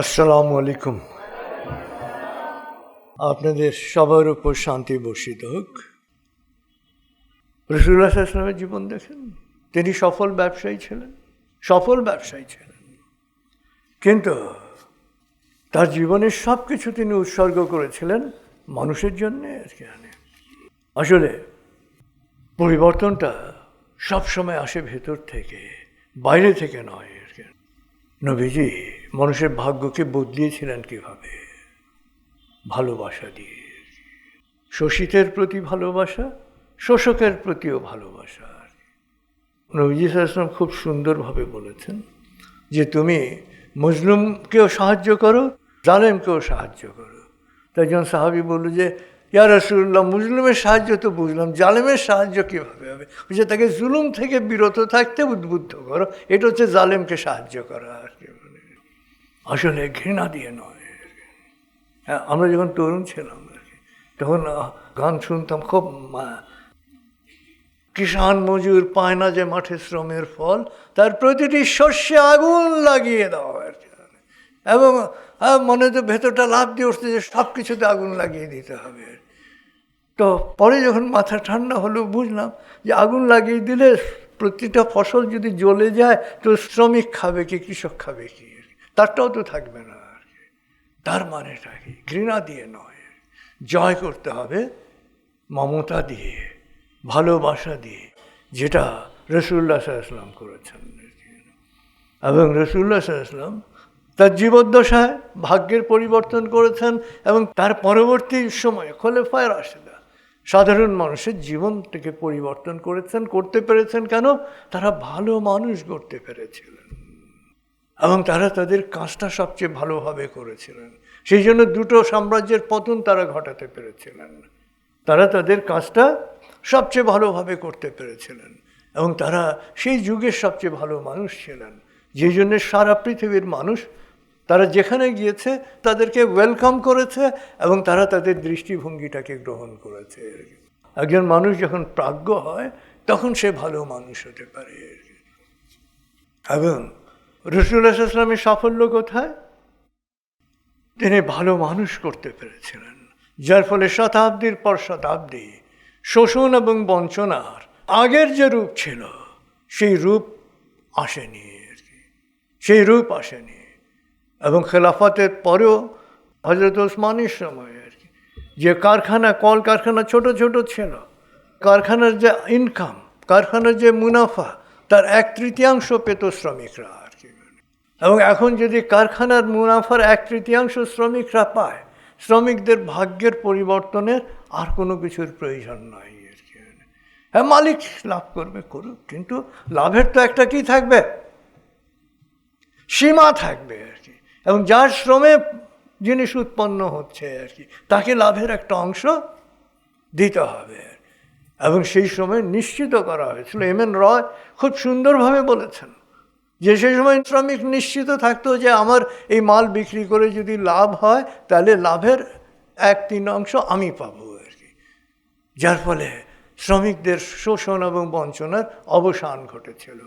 আসসালামু আলাইকুম। আপনাদের সবার উপর শান্তি বর্ষিত হোক। রসুল্লাহ ইসলামের জীবন দেখেন, তিনি সফল ব্যবসায়ী ছিলেন, সফল ব্যবসায়ী ছিলেন। কিন্তু তার জীবনের সব কিছু তিনি উৎসর্গ করেছিলেন মানুষের জন্যে আসলে পরিবর্তনটা সবসময় আসে ভেতর থেকে, বাইরে থেকে নয় নবীজি মানুষের ভাগ্যকে বদলিয়েছিলেন কীভাবে? ভালোবাসা দিয়ে। শোষিতের প্রতি ভালোবাসা, শোষকের প্রতিও ভালোবাসা। নবীজি সাল্লাম খুব সুন্দরভাবে বলেছেন যে, তুমি মজলুমকেও সাহায্য করো, জালেমকেও সাহায্য করো। তাই যখন সাহাবি বলল যে, ইয়া রসুল্লাহ মুসলিমের সাহায্য তো বুঝলাম, জালেমের সাহায্য কীভাবে হবে? যে তাকে জুলুম থেকে বিরত থাকতে উদ্বুদ্ধ করো, এটা হচ্ছে জালেমকে সাহায্য করা আর আসলে ঘৃণা দিয়ে নয়। হ্যাঁ আমরা যখন তরুণ ছিলাম তখন গান শুনতাম খুব কিষান মজুর পায় না যে মাঠে শ্রমের ফল, তার প্রতিটি শস্যে আগুন লাগিয়ে দেওয়া আর এবং মনে তো ভেতরটা লাভ দিয়ে উঠছে যে সব কিছুতে আগুন লাগিয়ে দিতে হবে। তো পরে যখন মাথা ঠান্ডা হলো, বুঝলাম যে আগুন লাগিয়ে দিলে প্রতিটা ফসল যদি জ্বলে যায়, তো শ্রমিক খাবে কি, কৃষক খাবে কি? তারটাও তো থাকবে না আর কি। তার মানেটা কি? ঘৃণা দিয়ে নয়। জয় করতে হবে মমতা দিয়ে, ভালোবাসা দিয়ে, যেটা রসুল্লাহ সাল্লাম করেছেন এবং রসুল্লাহ সাল্লাম তার জীবদ্দশায় ভাগ্যের পরিবর্তন করেছেন এবং তার পরবর্তী সময়ে খোলেফায় রাশেদা সাধারণ মানুষের জীবনটাকে পরিবর্তন করেছেন, করতে পেরেছেন কেন? তারা ভালো মানুষ গড়তে পেরেছিলেন। এবং তারা তাদের কাজটা সবচেয়ে ভালোভাবে করেছিলেন। সেই জন্য দুটো সাম্রাজ্যের পতন তারা ঘটাতে পেরেছিলেন। তারা তাদের কাজটা সবচেয়ে ভালোভাবে করতে পেরেছিলেন এবং তারা সেই যুগের সবচেয়ে ভালো মানুষ ছিলেন। যে জন্য সারা পৃথিবীর মানুষ তারা যেখানে গিয়েছে তাদেরকে ওয়েলকাম করেছে এবং তারা তাদের দৃষ্টিভঙ্গিটাকে গ্রহণ করেছে। একজন মানুষ যখন প্রাজ্ঞ হয়, তখন সে ভালো মানুষ হতে পারে। এবং রসুল্লাহ ইসলামের সাফল্য কোথায়? তিনি ভালো মানুষ করতে পেরেছিলেন, যার ফলে শতাব্দীর পর শতাব্দী শোষণ এবং বঞ্চনার আগের যে রূপ ছিল, সেই রূপ আসেনি আর কি। সেই রূপ আসেনি। এবং খেলাফতের পরেও হজরত ওসমানের সময় আর কি, যে কারখানা কল কারখানা ছোট ছোট ছিল, কারখানার যে ইনকাম কারখানার যে মুনাফা, তার এক তৃতীয়াংশ পেত শ্রমিকরা। এবং এখন যদি কারখানার মুনাফার এক তৃতীয়াংশ শ্রমিকরা পায়, শ্রমিকদের ভাগ্যের পরিবর্তনের আর কোনো কিছুর প্রয়োজন নাই আর কি হ্যাঁ মালিক লাভ করবে, করুক, কিন্তু লাভের তো একটা কি থাকবে? সীমা থাকবে আর কি। এবং যার শ্রমে জিনিস উৎপন্ন হচ্ছে আর কি, তাকে লাভের একটা অংশ দিতে হবে। এবং সেই সময় নিশ্চিত করা হয়েছিল। এম এন রয় খুব সুন্দরভাবে বলেছেন। যে সেই সময় শ্রমিক নিশ্চিত থাকতো যে আমার এই মাল বিক্রি করে যদি লাভ হয়, তাহলে লাভের এক তিন অংশ আমি পাবো আর কি। যার ফলে শ্রমিকদের শোষণ এবং বঞ্চনার অবসান ঘটেছিল।